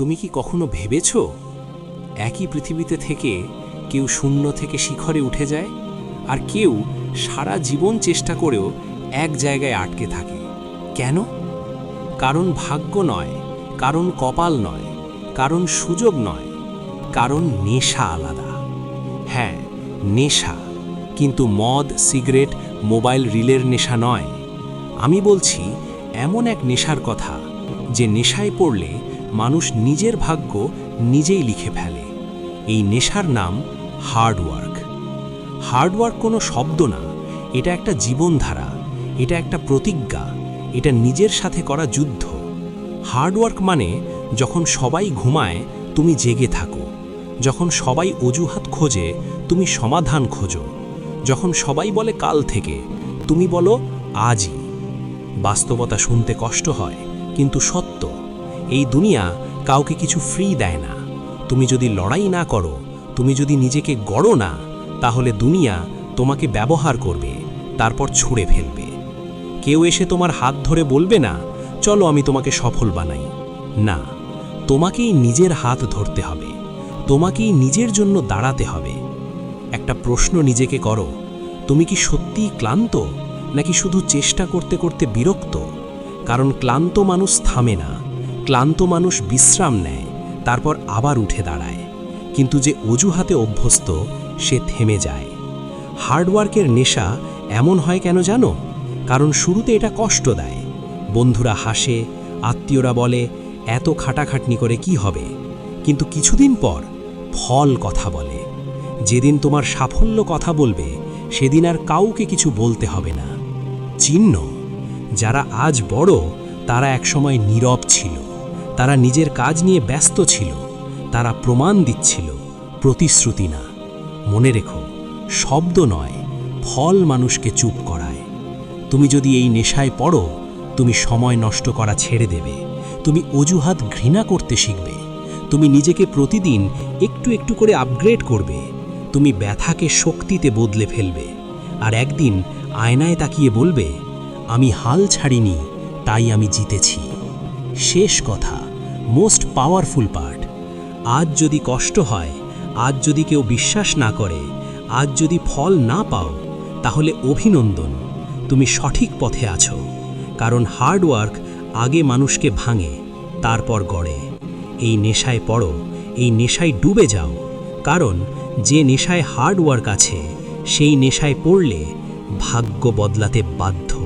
তুমি কি কখনো ভেবেছ একই পৃথিবীতে থেকে কেউ শূন্য থেকে শিখরে উঠে যায় আর কেউ সারা জীবন চেষ্টা করেও এক জায়গায় আটকে থাকে? কেন? কারণ ভাগ্য নয়, কারণ কপাল নয়, কারণ সুযোগ নয়, কারণ নেশা আলাদা। হ্যাঁ নেশা, কিন্তু মদ, সিগারেট, মোবাইল রিলের নেশা নয়। আমি বলছি, এমন এক নেশার কথা যে নেশায় পড়লে মানুষ নিজের ভাগ্য নিজেই লিখে ফেলে। এই নেশার নাম হার্ডওয়ার্ক হার্ডওয়ার্ক কোনো শব্দ না, এটা একটা জীবনধারা, এটা একটা প্রতিজ্ঞা, এটা নিজের সাথে করা যুদ্ধ। হার্ডওয়ার্ক মানে যখন সবাই ঘুমায়, তুমি জেগে থাকো। যখন সবাই অজুহাত খোঁজে, তুমি সমাধান খোঁজো। যখন সবাই বলে কাল থেকে, তুমি বলো আজই। বাস্তবতা শুনতে কষ্ট হয়, কিন্তু সত্য এই দুনিয়া কাউকে কিছু ফ্রি দেয় না। তুমি যদি লড়াই না করো, তুমি যদি নিজেকে গড়ো না, তাহলে দুনিয়া তোমাকে ব্যবহার করবে, তারপর ছুঁড়ে ফেলবে। কেউ এসে তোমার হাত ধরে বলবে না, চলো আমি তোমাকে সফল বানাই। না, তোমাকেই নিজের হাত ধরতে হবে, তোমাকেই নিজের জন্য দাঁড়াতে হবে। একটা প্রশ্ন নিজেকে করো, তুমি কি সত্যিই ক্লান্ত, নাকি শুধু চেষ্টা করতে করতে বিরক্ত? কারণ ক্লান্ত মানুষ থামে না। ক্লান্ত মানুষ বিশ্রাম নেয়, তারপর আবার উঠে দাঁড়ায়। কিন্তু যে অজুহাতে অভ্যস্ত, সে থেমে যায়। হার্ডওয়ার্কের নেশা এমন হয় কেন জানো? কারণ শুরুতে এটা কষ্ট দেয়। বন্ধুরা হাসে, আত্মীয়রা বলে, এত খাটাখাটনি করে কি হবে? কিন্তু কিছুদিন পর ফল কথা বলে। যেদিন তোমার সাফল্য কথা বলবে, সেদিন আর কাউকে কিছু বলতে হবে না। চিহ্ন, যারা আজ বড়, তারা একসময় নীরব ছিল। তারা নিজের কাজ নিয়ে ব্যস্ত ছিল। তারা প্রমাণ দিচ্ছিল, প্রতিশ্রুতি না। মনে রেখো, শব্দ নয়, ফল মানুষকে চুপ করায়। তুমি যদি এই নেশায় পড়ো, তুমি সময় নষ্ট করা ছেড়ে দেবে। তুমি অজুহাত ঘৃণা করতে শিখবে। তুমি নিজেকে প্রতিদিন একটু একটু করে আপগ্রেড করবে। তুমি ব্যথাকে শক্তিতে বদলে ফেলবে। আর একদিন আয়নায় তাকিয়ে বলবে, আমি হাল ছাড়িনি, তাই আমি জিতেছি। শেষ কথা মোস্ট পাওয়ারফুল পার্ট আজ যদি কষ্ট হয়, আজ যদি কেউ বিশ্বাস না করে, আজ যদি ফল না পাও, তাহলে অভিনন্দন, তুমি সঠিক পথে আছো, কারণ হার্ডওয়ার্ক আগে মানুষকে ভাঙে, তারপর গড়ে। এই নেশায় পড়ো, এই নেশায় ডুবে যাও, কারণ যে নেশায় হার্ডওয়ার্ক আছে, সেই নেশায় পড়লে ভাগ্য বদলাতে বাধ্য।